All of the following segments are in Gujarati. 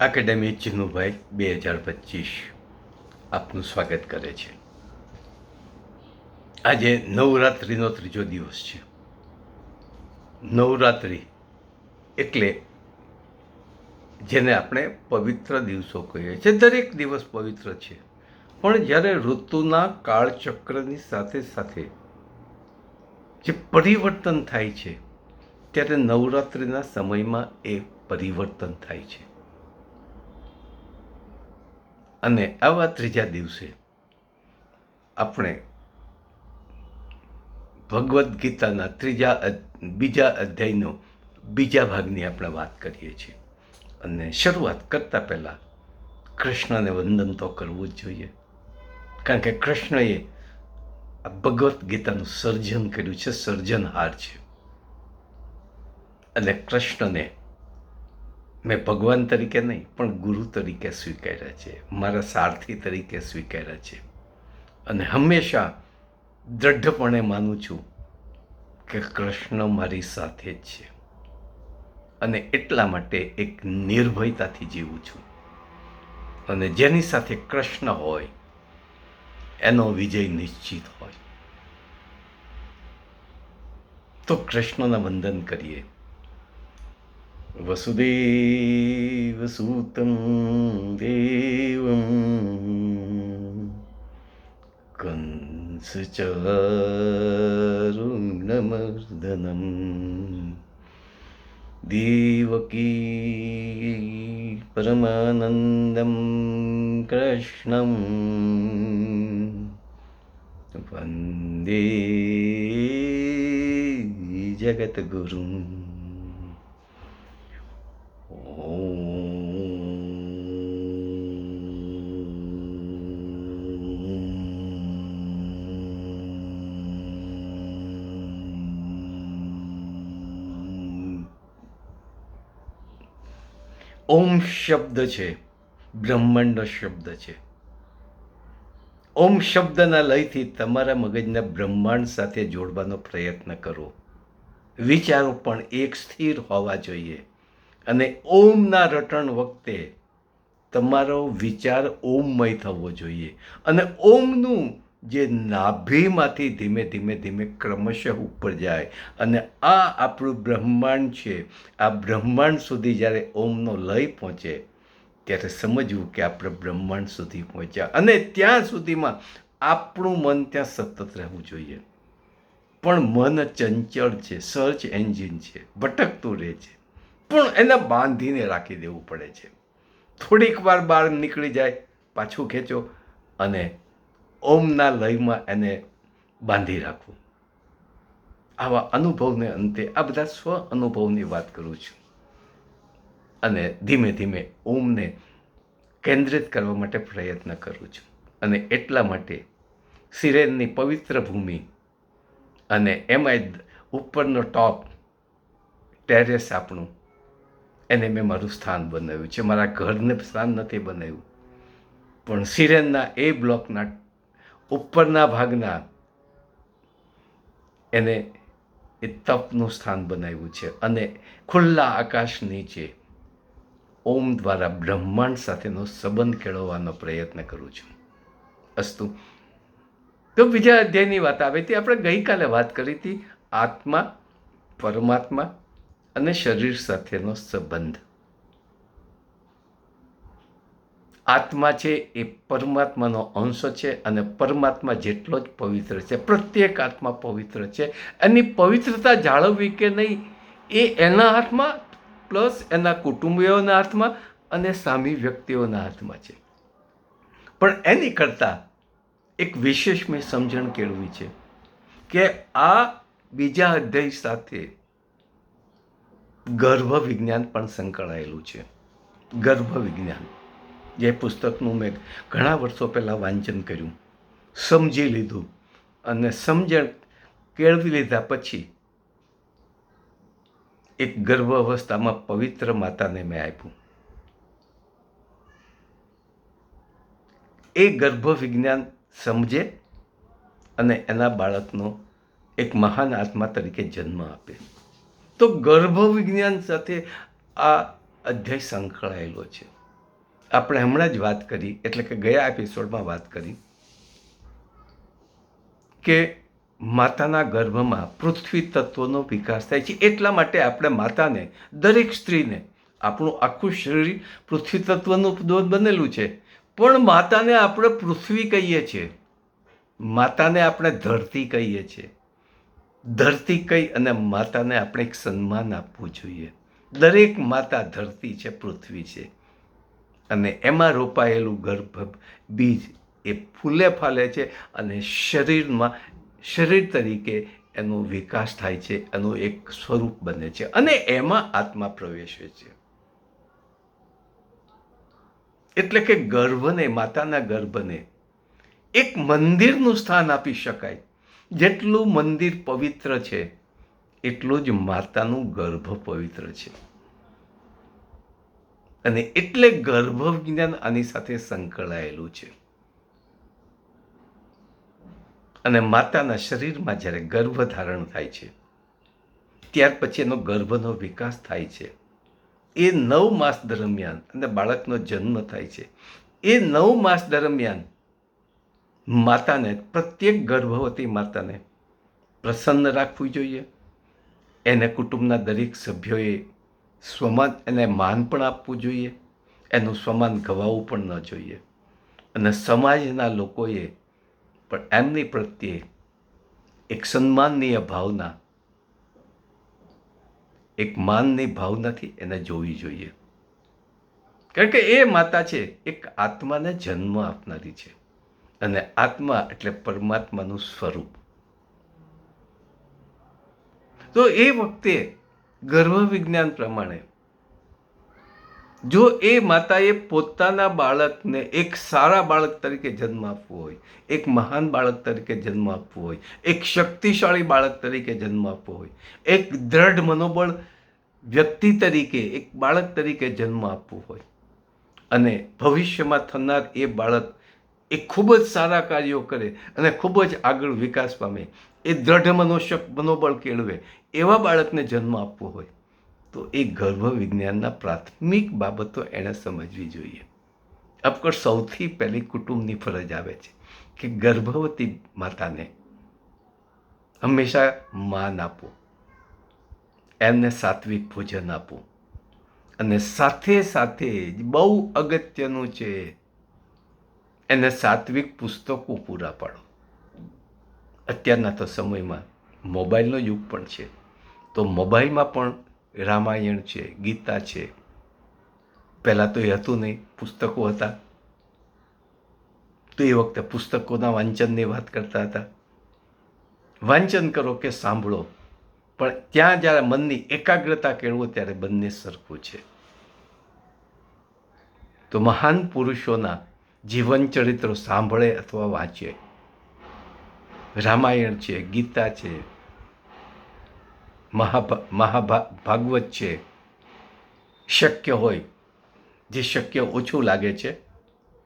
એકેડેમી ચિનુભાઈ બે હજાર પચીસ. આપનું સ્વાગત કરે છે. આજે નવરાત્રિનો ત્રીજો દિવસ છે. નવરાત્રિ એટલે જેને આપણે પવિત્ર દિવસો કહીએ છીએ. દરેક દિવસ પવિત્ર છે. પણ જ્યારે ઋતુના કાળચક્રની સાથે સાથે જે પરિવર્તન થાય છે, ત્યારે નવરાત્રિના સમયમાં એ પરિવર્તન થાય છે. અને આવા ત્રીજા દિવસે આપણે ભગવદ્ ગીતાના ત્રીજા બીજા અધ્યાયનો બીજા ભાગની આપણે વાત કરીએ છીએ. અને શરૂઆત કરતાં પહેલાં કૃષ્ણને વંદન તો કરવું જ જોઈએ. કારણ કે કૃષ્ણએ આ ભગવદ્ ગીતાનું સર્જન કર્યું છે, સર્જનહાર છે. અને કૃષ્ણને મેં ભગવાન તરીકે નહીં, પણ ગુરુ તરીકે સ્વીકાર્યા છે. મારા સારથી તરીકે સ્વીકાર્યા છે. અને હંમેશા દ્રઢપણે માનું છું કે કૃષ્ણ મારી સાથે જ છે. અને એટલા માટે એક નિર્ભયતાથી જીવું છું. અને જેની સાથે કૃષ્ણ હોય, એનો વિજય નિશ્ચિત હોય. તો કૃષ્ણના વંદન કરીએ. वसुदेवसूतं देवं कंसचारुणमर्दनं देवकी परमानन्दं कृष्णं वन्दे जगद्गुरुम्। ઓમ શબ્દ છે, બ્રહ્માંડનો શબ્દ છે. ઓમ શબ્દના લયથી તમારા મગજને બ્રહ્માંડ સાથે જોડવાનો પ્રયત્ન કરો. વિચારો પણ એક સ્થિર હોવા જોઈએ અને ઓમના રટણ વખતે તમારો વિચાર ઓમમય થવો જોઈએ અને ઓમનું જે નાભીમાંથી ધીમે ધીમે ધીમે ક્રમશઃ ઉપર જાય. અને આ આપણું બ્રહ્માંડ છે. આ બ્રહ્માંડ સુધી જ્યારે ઓમનો લય પહોંચે, ત્યારે સમજવું કે આપણે બ્રહ્માંડ સુધી પહોંચ્યા. અને ત્યાં સુધીમાં આપણું મન ત્યાં સતત રહેવું જોઈએ. પણ મન ચંચળ છે સર્ચ એન્જિન છે, ભટકતું રહે છે. પણ એને બાંધીને રાખી દેવું પડે છે. થોડીક વાર બહાર નીકળી જાય, પાછું ખેંચો અને ઓમના લયમાં એને બાંધી રાખવું. આવા અનુભવને અંતે આ બધા સ્વ અનુભવની વાત કરું છું. અને ધીમે ધીમે ઓમને કેન્દ્રિત કરવા માટે પ્રયત્ન કરું છું. અને એટલા માટે સિરેનની પવિત્ર ભૂમિ અને એમાંય ઉપરનો ટોપ ટેરેસ આપણું, એને મેં મારું સ્થાન બનાવ્યું છે. મારા ઘરને સ્થાન નથી બનાવ્યું. પણ સિરેનના એ બ્લોકના ઉપરના ભાગના એને એ તપનું સ્થાન બનાવ્યું છે અને ખુલ્લા આકાશ નીચે ઓમ દ્વારા બ્રહ્માંડ સાથેનો સંબંધ કેળવવાનો પ્રયત્ન કરું છું. અસ્તુ. તો બીજા અધ્યાયની વાત આવે તે આપણે ગઈકાલે વાત કરી હતી આત્મા, પરમાત્મા અને શરીર સાથેનો સંબંધ. આત્મા છે એ પરમાત્માનો અંશ છે અને પરમાત્મા જેટલો જ પવિત્ર છે. પ્રત્યેક આત્મા પવિત્ર છે. એની પવિત્રતા જાળવવી કે નહીં એ એના હાથમાં પ્લસ એના કુટુંબીઓના હાથમાં અને સામી વ્યક્તિઓના હાથમાં છે. પણ એની કરતાં એક વિશેષ મેં સમજણ કેળવી છે કે આ બીજા અધ્યાય સાથે ગર્ભ વિજ્ઞાન પણ સંકળાયેલું છે. ગર્ભ વિજ્ઞાન જે પુસ્તકનું મેં ઘણા વર્ષો પહેલાં વાંચન કર્યું. સમજી લીધું અને સમજણ કેળવી લીધા પછી એક ગર્ભ અવસ્થામાં પવિત્ર માતાને મેં આપ્યું. એ ગર્ભ વિજ્ઞાન સમજે અને એના બાળકનો એક મહાન આત્મા તરીકે જન્મ આપે. તો ગર્ભ વિજ્ઞાન સાથે આ અધ્યાય સંકળાયેલો છે. આપણે હમણાં જ વાત કરી, એટલે કે ગયા એપિસોડમાં વાત કરી, કે માતાના ગર્ભમાં પૃથ્વી તત્વનો વિકાસ થાય છે. એટલા માટે આપણે માતાને, દરેક સ્ત્રીને, આપણું આખું શરીર પૃથ્વી તત્વનું દોધ બનેલું છે. પણ માતાને આપણે પૃથ્વી કહીએ છીએ. માતાને આપણે ધરતી કહીએ છીએ. ધરતી કહી અને માતાને આપણે એક સન્માન આપવું જોઈએ. દરેક માતા ધરતી છે, પૃથ્વી છે. અને એમાં રોપાયેલું ગર્ભ બીજ એ ફૂલે ફાલે છે અને શરીરમાં શરીર તરીકે એનો વિકાસ થાય છે, એનું એક સ્વરૂપ બને છે અને એમાં આત્મા પ્રવેશે છે. એટલે કે ગર્ભને, માતાના ગર્ભને એક મંદિરનું સ્થાન આપી શકાય. જેટલું મંદિર પવિત્ર છે, એટલું જ માતાનું ગર્ભ પવિત્ર છે. અને એટલે ગર્ભ વિજ્ઞાન આની સાથે સંકળાયેલું છે. અને માતાના શરીરમાં જ્યારે ગર્ભ ધારણ થાય છે, ત્યાર પછી એનો ગર્ભનો વિકાસ થાય છે. એ નવ માસ દરમિયાન અને બાળકનો જન્મ થાય છે. એ નવ માસ દરમિયાન માતાને, પ્રત્યેક ગર્ભવતી માતાને પ્રસન્ન રાખવું જોઈએ. એને કુટુંબના દરેક સભ્યોએ સ્વમાન એને માન પણ આપવું જોઈએ, એનું સ્વમાન ગવાવું પણ ન જોઈએ. અને સમાજના લોકોએ પણ એમની પ્રત્યે એક સન્માનનીય ભાવના, એક માનની ભાવનાથી એને જોવી જોઈએ. કારણ કે એ માતા છે, એક આત્માને જન્મ આપનારી છે. અને આત્મા એટલે પરમાત્માનું સ્વરૂપ. તો એ વખતે ગર્ભ વિજ્ઞાન પ્રમાણે. જો એ માતાએ પોતાના બાળકને એક સારા બાળક તરીકે જન્મ આપવો હોય, એક મહાન બાળક તરીકે જન્મ આપવો હોય, એક શક્તિશાળી બાળક તરીકે જન્મ આપવો હોય, એક દ્રઢ મનોબળ વ્યક્તિ તરીકે, એક બાળક તરીકે જન્મ આપવો હોય, અને ભવિષ્યમાં થનાર એ બાળક એ ખૂબ જ સારા કાર્યો કરે અને ખૂબ જ આગળ વિકાસ પામે, એ દ્રઢ મનોશક મનોબળ કેળવે એવા બાળકને જન્મ આપવો હોય, તો એ ગર્ભ વિજ્ઞાનના પ્રાથમિક બાબતો એણે સમજવી જોઈએ. અફકોર્સ સૌથી પહેલી કુટુંબની ફરજ આવે છે કે ગર્ભવતી માતાને હંમેશા માન આપો, એમને સાત્વિક ભોજન આપો અને સાથે સાથે બહુ અગત્યનું છે એને સાત્વિક પુસ્તકો પૂરા પાડો. અત્યારના તો સમયમાં મોબાઈલનો યુગ પણ છે. તો મોબાઈલમાં પણ રામાયણ છે, ગીતા છે. પહેલાં તો એ હતું નહીં, પુસ્તકો હતા. તો એ વખતે પુસ્તકોના વાંચનની વાત કરતા હતા. વાંચન કરો કે સાંભળો, પણ ત્યાં જ્યારે મનની એકાગ્રતા કેળવો ત્યારે બંને સરખું છે. તો મહાન પુરુષોના જીવન ચરિત્રો સાંભળે અથવા વાંચે. રામાયણ છે, ગીતા છે મહાભા ભાગવત છે, શક્ય હોય, જે શક્ય ઓછું લાગે છે,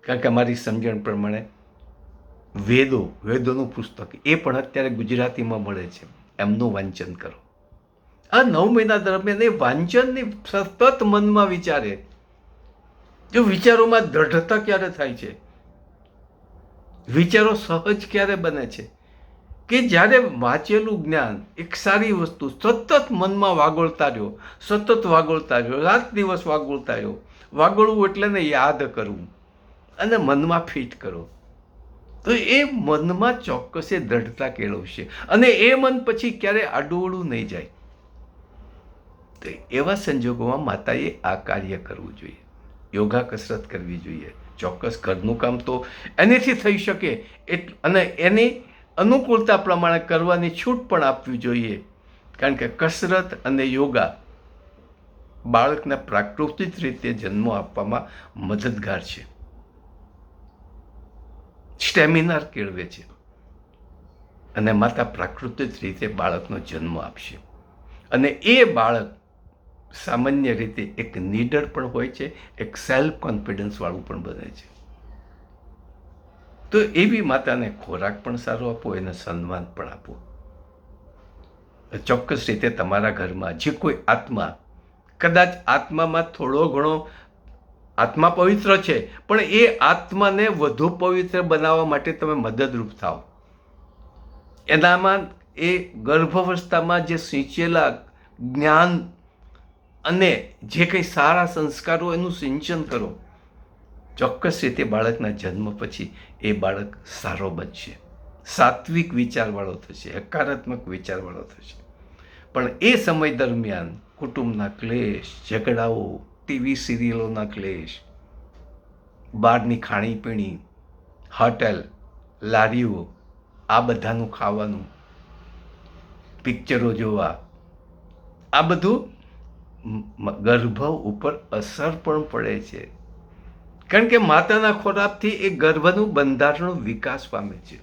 કારણ કે અમારી સમજણ પ્રમાણે વેદો, વેદોનું પુસ્તક, એ પણ અત્યારે ગુજરાતીમાં મળે છે. એમનું વાંચન કરો. આ નવ મહિના દરમિયાન એ વાંચનની સતત મનમાં વિચારે. જો વિચારોમાં દ્રઢતા ક્યારે થાય છે? વિચારો સહજ ક્યારે બને છે? કે જ્યારે વાંચેલું જ્ઞાન એક સારી વસ્તુ સતત મનમાં વાગોળતા રહ્યો, સતત વાગોળતા રહ્યો, રાત દિવસ વાગોળતા રહ્યો, વાગોળવું એટલે ને યાદ કરવું અને મનમાં ફિટ કરો. તો એ મનમાં ચોક્કસે દ્રઢતા કેળવશે અને એ મન પછી ક્યારે આડુવડું નહીં જાય. તો એવા સંજોગોમાં માતાએ આ કાર્ય કરવું જોઈએ. યોગા કસરત કરવી જોઈએ. ચોક્કસ ઘરનું કામ તો એનેથી થઈ શકે એટ અને એની અનુકૂળતા પ્રમાણે કરવાની છૂટ પણ આપવી જોઈએ. કારણ કે કસરત અને યોગા બાળકને પ્રાકૃતિક રીતે જન્મ આપવામાં મદદગાર છે. સ્ટેમિનાર કેળવે છે અને માતા પ્રાકૃતિક રીતે બાળકનો જન્મ આપશે. અને એ બાળક સામાન્ય રીતે એક નીડર પણ હોય છે, એક સેલ્ફ કોન્ફિડન્સવાળું પણ બને છે. તો એવી માતાને ખોરાક પણ સારો આપો, એને સન્માન પણ આપો. ચોક્કસ રીતે તમારા ઘરમાં જે કોઈ આત્મા, કદાચ આત્મામાં થોડો ઘણો આત્મા પવિત્ર છે, પણ એ આત્માને વધુ પવિત્ર બનાવવા માટે તમે મદદરૂપ થાઓ. એનામાં એ ગર્ભાવસ્થામાં જે સિંચેલા જ્ઞાન અને જે કંઈ સારા સંસ્કારો એનું સિંચન કરો ચોક્કસ રીતે બાળકના જન્મ પછી એ બાળક સારો બનશે. સાત્વિક વિચારવાળો થશે, હકારાત્મક વિચારવાળો થશે. પણ એ સમય દરમિયાન કુટુંબના ક્લેશ, ઝઘડાઓ, ટીવી સિરિયલોના ક્લેશ, બહારની ખાણીપીણી, હોટેલ, લારીઓ, આ બધાનું ખાવાનું, પિક્ચરો જોવા, આ બધું ગર્ભ ઉપર અસર પણ પડે છે. કારણ કે માતાના ખોરાકથી એ ગર્ભનું બંધારણ વિકાસ પામે છે.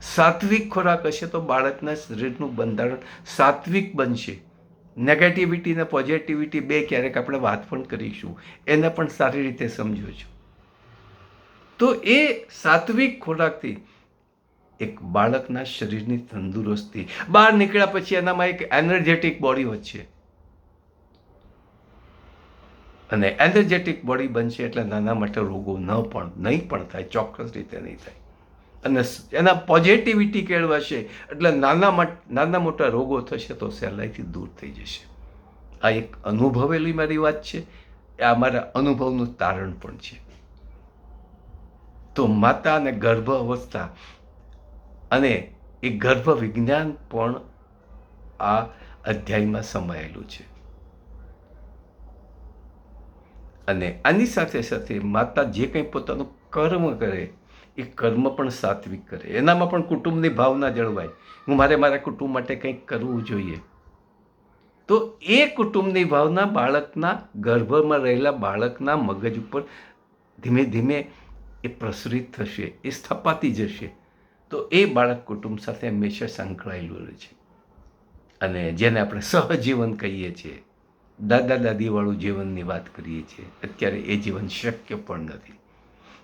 સાત્વિક ખોરાક હશે તો બાળકના શરીરનું બંધારણ સાત્વિક બનશે. નેગેટિવિટી ને પોઝિટિવિટી બે ક્યારેક આપણે વાત પણ કરીશું. એને પણ સારી રીતે સમજો છો. તો એ સાત્વિક ખોરાકથી એક બાળકના શરીરની તંદુરસ્તી. બહાર નીકળ્યા પછી એનામાં એક એનર્જેટિક બોડી વધશે અને એનર્જેટિક બોડી બનશે એટલે નાના માટે રોગો ન પણ, નહીં પણ થાય, ચોક્કસ રીતે નહીં થાય. અને એના પોઝિટિવિટી કેળવાશે એટલે નાના નાના મોટા રોગો થશે તો સહેલાઈથી દૂર થઈ જશે. આ એક અનુભવેલી મારી વાત છે, આ મારા અનુભવનું તારણ પણ છે. તો માતા અને ગર્ભ અવસ્થા અને એ ગર્ભ વિજ્ઞાન પણ આ અધ્યાયમાં સમાયેલું છે. અને આની સાથે સાથે માતા જે કંઈ પોતાનું કર્મ કરે, એ કર્મ પણ સાત્વિક કરે. એનામાં પણ કુટુંબની ભાવના જળવાય. હું મારે મારા કુટુંબ માટે કંઈક કરવું જોઈએ. તો એ કુટુંબની ભાવના બાળકના ગર્ભમાં રહેલા બાળકના મગજ ઉપર ધીમે ધીમે એ પ્રસરિત થશે, એ સ્થપાતી જશે. તો એ બાળક કુટુંબ સાથે હંમેશા સંકળાયેલું રહે છે. અને જેને આપણે સહજીવન કહીએ છીએ દાદા દાદીવાળું જીવનની વાત કરીએ છીએ, અત્યારે એ જીવન શક્ય પણ નથી.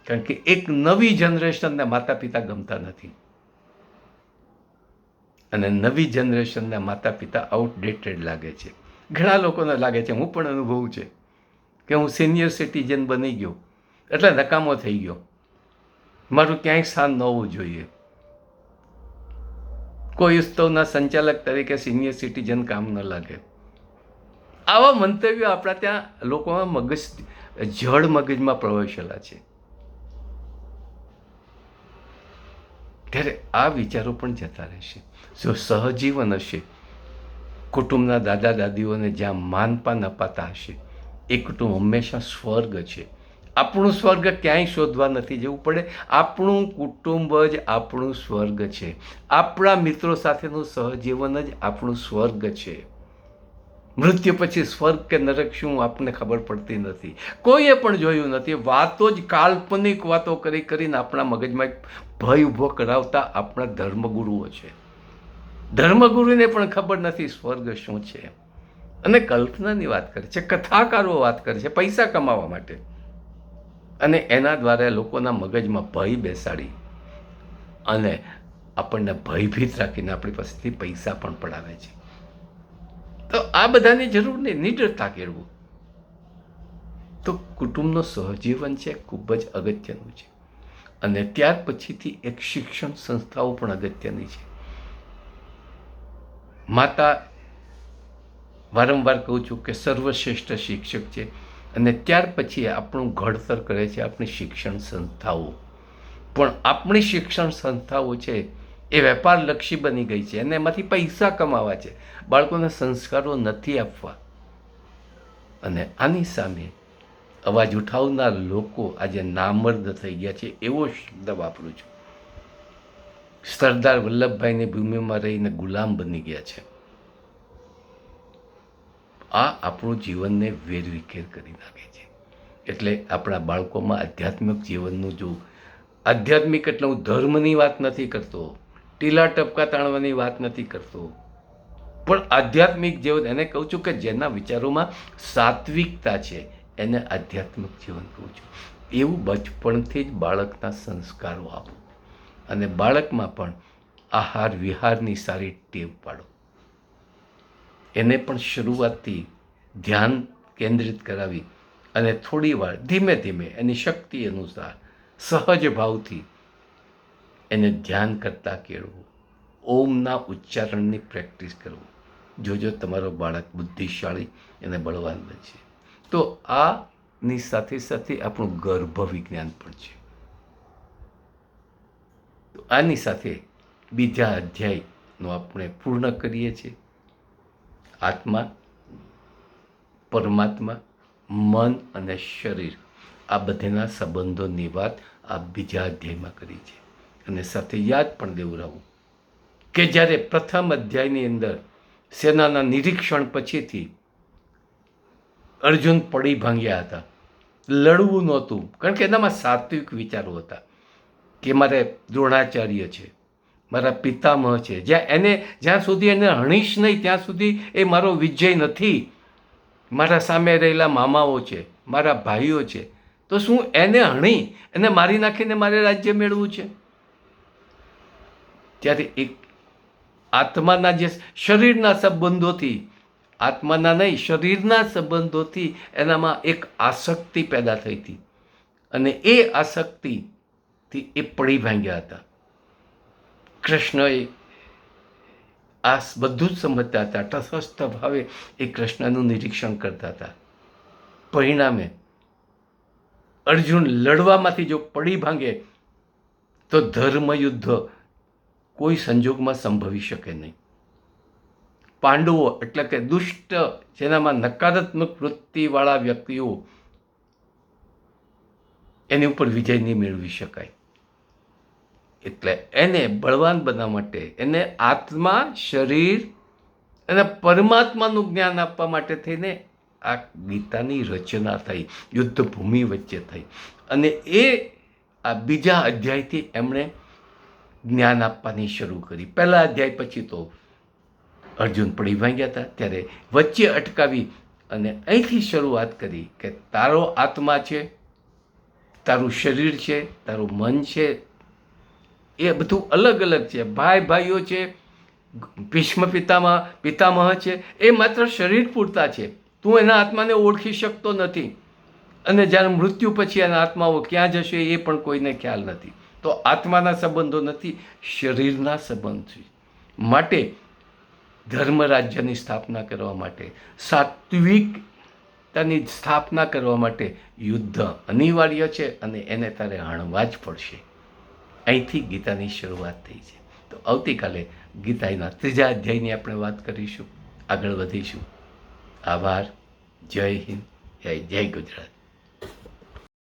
કારણ કે એક નવી જનરેશનને માતા પિતા ગમતા નથી. અને નવી જનરેશનના માતા પિતા આઉટડેટેડ લાગે છે. ઘણા લોકોને લાગે છે, હું પણ અનુભવું છે, કે હું સિનિયર સિટીઝન બની ગયો. એટલે નકામો થઈ ગયો. મારું ક્યાંય સ્થાન ન હોવું જોઈએ. કોઈ ઉત્સવના સંચાલક તરીકે સિનિયર સિટીઝન કામ ન લાગે. આવા મંતવ્યો આપણા ત્યાં લોકોમાં મગજ જળ મગજમાં પ્રવેશેલા છે. ત્યારે આ વિચારો પણ જતા રહેશે. જો સહજીવન હશે, કુટુંબના દાદા દાદીઓને જ્યાં માનપાન અપાતા હશે, એ કુટુંબ હંમેશા સ્વર્ગ છે. આપણું સ્વર્ગ ક્યાંય શોધવા નથી જવું પડે. આપણું કુટુંબ જ આપણું સ્વર્ગ છે. આપણા મિત્રો સાથેનું સહજીવન જ આપણું સ્વર્ગ છે. મૃત્યુ પછી સ્વર્ગ કે નરક શું આપણને ખબર પડતી નથી. કોઈએ પણ જોયું નથી. વાતો જ કાલ્પનિક વાતો કરી કરીને આપણા મગજમાં એક ભય ઊભો કરાવતા આપણા ધર્મગુરુઓ છે. ધર્મગુરુને પણ ખબર નથી સ્વર્ગ શું છે. અને કલ્પનાની વાત કરે છે, કથાકારો વાત કરે છે, પૈસા કમાવા માટે. અને એના દ્વારા લોકોના મગજમાં ભય બેસાડી અને આપણને ભયભીત રાખીને આપણી પાસેથી પૈસા પણ પડાવે છે. તો આ બધાની જરૂર નહીં, નિડરતા કેળવું. તો કુટુંબનું સહજીવન છે, ખૂબ જ અગત્યનું છે. અને ત્યાર પછીથી એક શિક્ષણ સંસ્થાઓ પણ અગત્યની છે. માતા, વારંવાર કહું છું કે સર્વશ્રેષ્ઠ શિક્ષક છે. અને ત્યાર પછી આપણું ઘડતર કરે છે આપણી શિક્ષણ સંસ્થાઓ. પણ આપણી શિક્ષણ સંસ્થાઓ છે એ વેપારલક્ષી બની ગઈ છે અને એમાંથી પૈસા કમાવા છે. બાળકોને સંસ્કારો નથી આપવા. અને આની સામે અવાજ ઉઠાવનાર લોકો આજે નામર્દ થઈ ગયા છે એવો શબ્દ વાપરું છું. સરદાર વલ્લભભાઈની ભૂમિમાં રહીને ગુલામ બની ગયા છે. આ આપણું જીવનને વેરવિખેર કરી નાખે છે. એટલે આપણા બાળકોમાં આધ્યાત્મિક જીવનનું જો, આધ્યાત્મિક એટલે હું ધર્મની વાત નથી કરતો. ટીલા ટપકા તાણવાની વાત નથી કરતો. પણ આધ્યાત્મિક જીવન, એને કહું છું કે જેના વિચારોમાં સાત્વિકતા છે, એને આધ્યાત્મિક જીવન કહું છું. એવું બચપણથી જ બાળકના સંસ્કારો આપો. અને બાળકમાં પણ આહાર વિહારની સારી ટેવ પાડો. એને પણ શરૂઆતથી ધ્યાન કેન્દ્રિત કરાવી અને થોડી વાર ધીમે ધીમે એની શક્તિ અનુસાર સહજ ભાવથી એને ધ્યાન કરતાં કેળવું. ઓમના ઉચ્ચારણની પ્રેક્ટિસ કરવું. જોજો તમારો બાળક બુદ્ધિશાળી અને બળવાન બનશે. તો આની સાથે સાથે આપણું ગર્ભ વિજ્ઞાન પણ છે. તો આની સાથે બીજા અધ્યાયનો આપણે પૂર્ણ કરીએ છીએ. આત્મા, પરમાત્મા, મન અને શરીર આ બધાના સંબંધોની વાત આ બીજા અધ્યાયમાં કરી છે. અને સાથે યાદ પણ દેવરાવું કે જ્યારે પ્રથમ અધ્યાયની અંદર સેનાના નિરીક્ષણ પછીથી અર્જુન પડી ભાંગ્યા હતા. લડવું નહોતું, કારણ કે એનામાં સાત્વિક વિચારો હતા કે મારે દ્રોણાચાર્ય છે, મારા પિતામહ છે. જ્યાં એને, જ્યાં સુધી એને હણીશ નહીં, ત્યાં સુધી એ મારો વિજય નથી. મારા સામે રહેલા મામાઓ છે, મારા ભાઈઓ છે. તો શું એને હણી, એને મારી નાખીને મારે રાજ્ય મેળવવું છે? ત્યારે એક આત્માના જે શરીરના સંબંધોથી, આત્માના નહીં, શરીરના સંબંધોથી એનામાં એક આસક્તિ પેદા થઈ હતી. અને એ આસક્તિથી એ પડી ભાંગ્યા હતા. કૃષ્ણએ આ બધું જ સમજતા હતા. તટસ્થ ભાવે એ કૃષ્ણનું નિરીક્ષણ કરતા હતા. પરિણામે અર્જુન લડવામાંથી જો પડી ભાંગે, તો ધર્મયુદ્ધ કોઈ સંજોગમાં સંભવી શકે નહીં. પાંડવો એટલે કે દુષ્ટ, જેનામાં નકારાત્મક વૃત્તિવાળા વ્યક્તિઓ એની ઉપર વિજય નહીં મેળવી શકાય. એટલે એને બળવાન બનાવવા માટે, એને આત્મા, શરીર અને પરમાત્માનું જ્ઞાન આપવા માટે થઈને આ ગીતાની રચના થઈ યુદ્ધ ભૂમિ વચ્ચે થઈ. અને એ આ બીજા અધ્યાયથી એમણે જ્ઞાન આપવાની શરૂ કરી. પહેલા અધ્યાય પછી તો અર્જુન પડી ભાંગ્યા હતા, ત્યારે વચ્ચે અટકાવી અને અહીંથી શરૂઆત કરી કે તારો આત્મા છે, તારું શરીર છે, તારું મન છે, એ બધું અલગ અલગ છે. ભાઈ ભાઈઓ છે, ભીષ્મ પિતામાં, પિતામહ છે, એ માત્ર શરીર પૂરતા છે. તું એના આત્માને ઓળખી શકતો નથી. અને જ્યારે મૃત્યુ પછી એના આત્માઓ ક્યાં જશે એ પણ કોઈને ખ્યાલ નથી. તો આત્માના સંબંધો નથી, શરીરના સંબંધ છે. માટે ધર્મ રાજ્યની સ્થાપના કરવા માટે, સાત્વિકતાની સ્થાપના કરવા માટે યુદ્ધ અનિવાર્ય છે અને એને તારે હણવા જ પડશે. અહીંથી ગીતાની શરૂઆત થઈ છે. તો આવતીકાલે ગીતાના ત્રીજા અધ્યાયની આપણે વાત કરીશું. આગળ વધીશું. આભાર. જય હિન્દ. જય જય ગુજરાત.